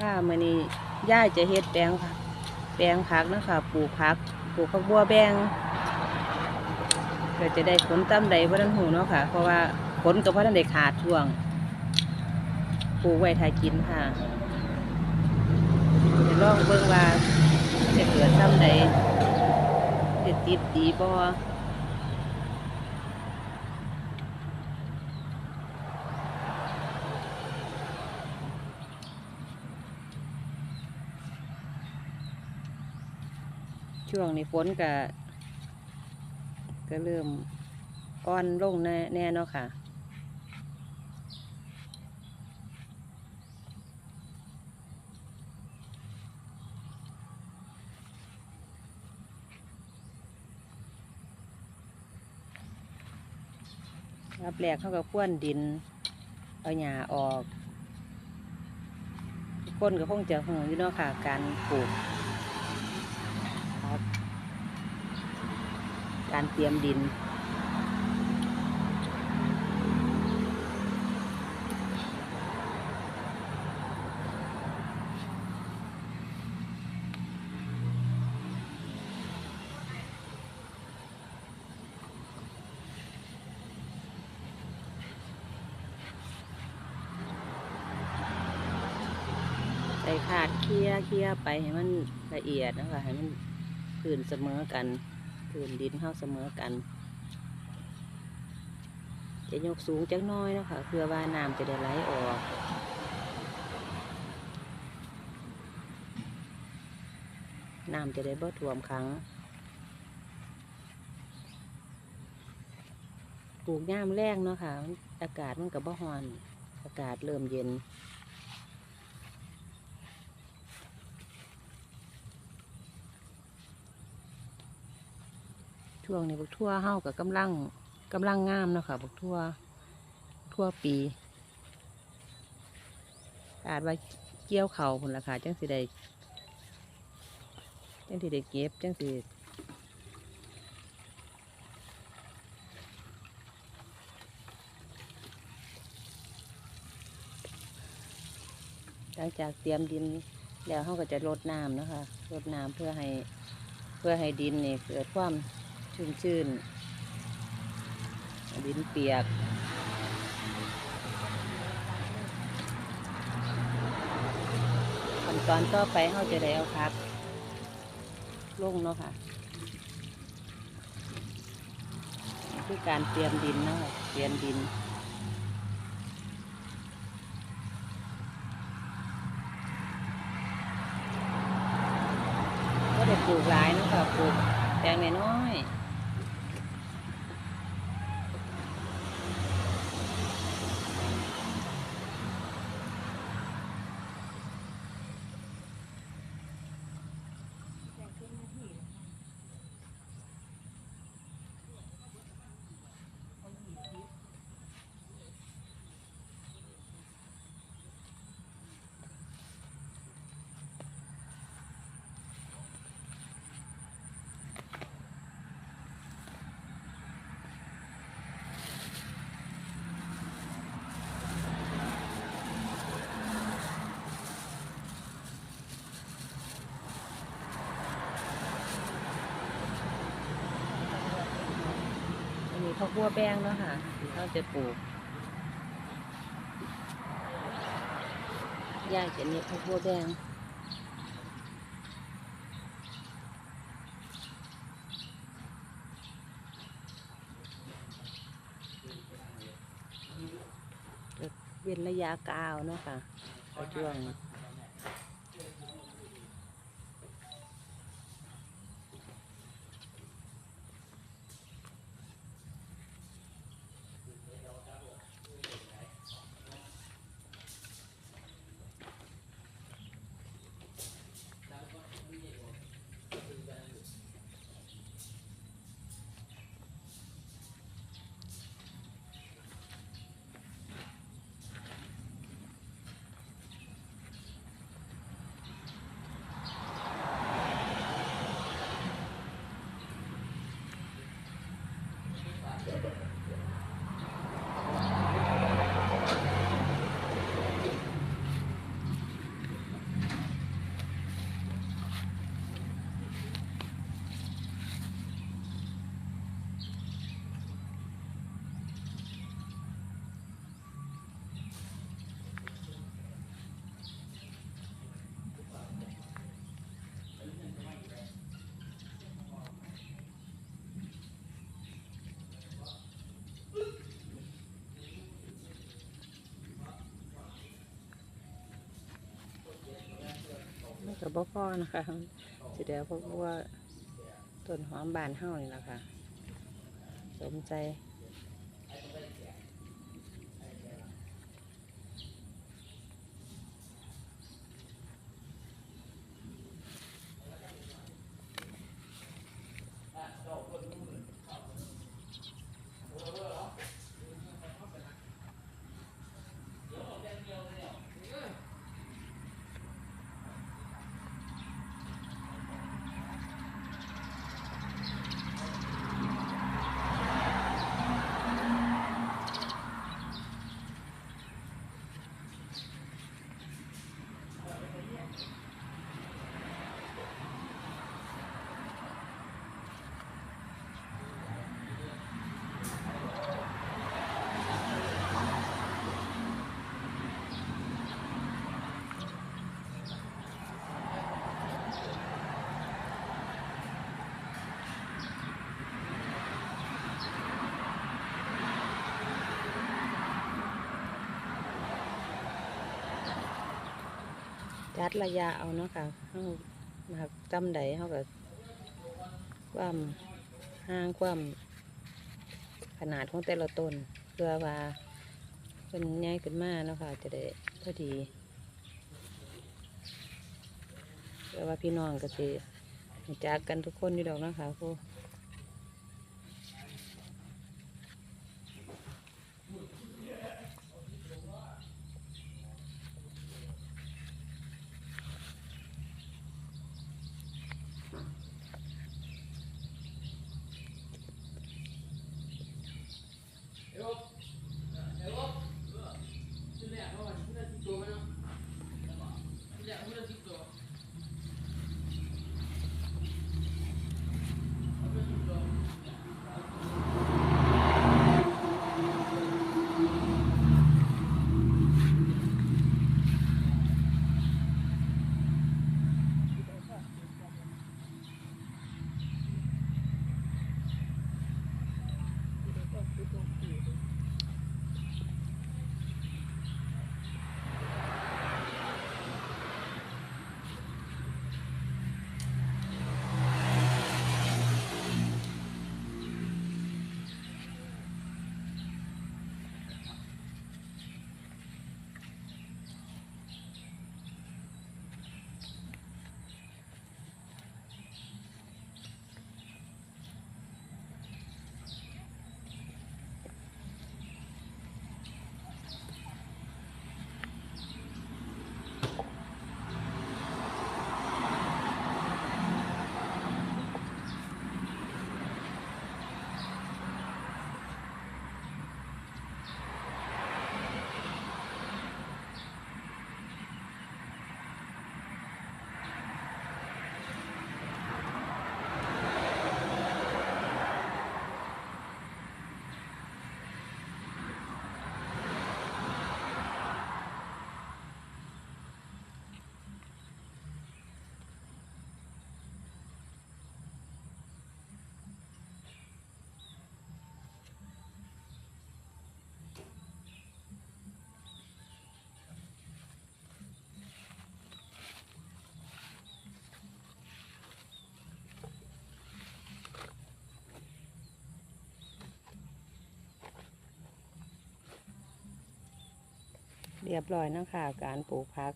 ค่ะมื้อนี้ย่าจะเฮ็ดแปลงผักแปลงผักนะคะปลูกผักปลูกผักบัวแบงก็จะได้ผลตามใดบ่ทันหูเนาะค่ะ เพราะว่าผลก็บ่ทันได้ขาดช่วงปลูกไว้ถ้ากินค่ะจะลองเบิ่งว่าจะเกิดตามใดจะติดดีบ่ ช่วงนี้ฝนก็ก็เริ่มอ่อนลงแน่แน่เนาะค่ะ รับแรกเขาก็พ่วนดิน เอาหญ้าออกทุกคนก็คงจะหูอยู่เนาะค่ะ การปลูก ครับ การเตรียมดิน ใส่ขาดเคี่ยเคี่ยไปให้มันละเอียดนะคะให้มันพื้นเสมอกัน พื้นดินเข้าเสมอกัน จะยกสูงจักน้อยนะคะเพื่อว่าน้ำจะได้ไหลออกน้ำจะได้บ่ท่วมขังปลูกย่ามแรงเนาะค่ะ อากาศมันกับบ่ฮอน อากาศเริ่มเย็น ช่วงนี้บักทั่วเฮากับกำลังกำลังงามเนาะค่ะบักทั่วทั่วปีอาจว่าเกี่ยวเขาพุ่นละค่ะจังสิได้จังสิได้เก็บจังสิหลังจากเตรียมดินแล้วเขาก็จะรดน้ำนะคะรดน้ำเพื่อให้เพื่อให้ดินนี่เกิดความ ชุ่มชื่นดินเปียก ขั้นตอนต่อไปเราจะได้เอาพักลงเนาะค่ะคือการเตรียมดินเนาะเตรียมดินก็ได้ปลูกหลายเนาะค่ะปลูกแปลงน้อยๆ อัวแป้งเนาะค่ะที่เขาจะปลูกยางจะเนี่ข้าวคั่วแป้งเว้นระยะกาวเนาะค่ะในช่วง บ่พ่อนะคะสิเดียวเพวกว่าต้นหอมบานเฮานี่แหละค่ะ สมใจ จัดระยะเอาเนาะค่ะเฮามาจำใดเฮาก็ความห่างความขนาดของแต่ละต้นเพื่อว่าเป็นใหญ่ขึ้นมากเนาะค่ะ จะได้พอดีเพื่อว่าพี่น้องก็สิจากกันทุกคนอยู่ดอกเนาะคะผู้ เรียบร้อยนะคะการปลูกพัก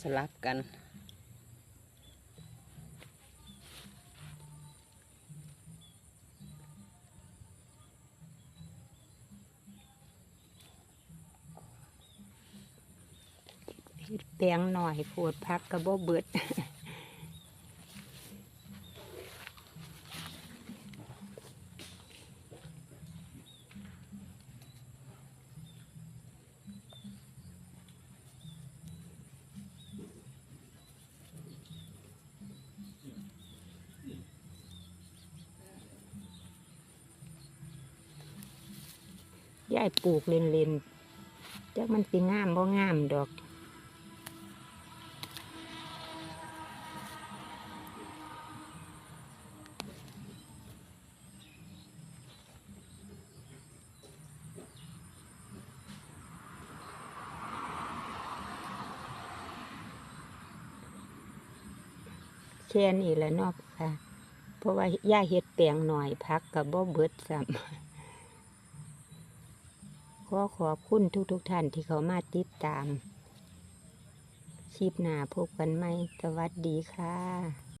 สลับกัน แปลงหน่อยปวดพักกระบ่เบิด ยายปลูกเล่นๆจักมันสิงามบ่งามดอกเแค่นี้แหละเนอกค่ะ เพราะว่าย่าเฮ็ดแปลงหน่อยพักกับบ่เบิดซ้ำ อขอบคุณทุกๆทท่านที่เขามาติดตาม คลิปหน้าพบกันไหมสวัสดีค่ะ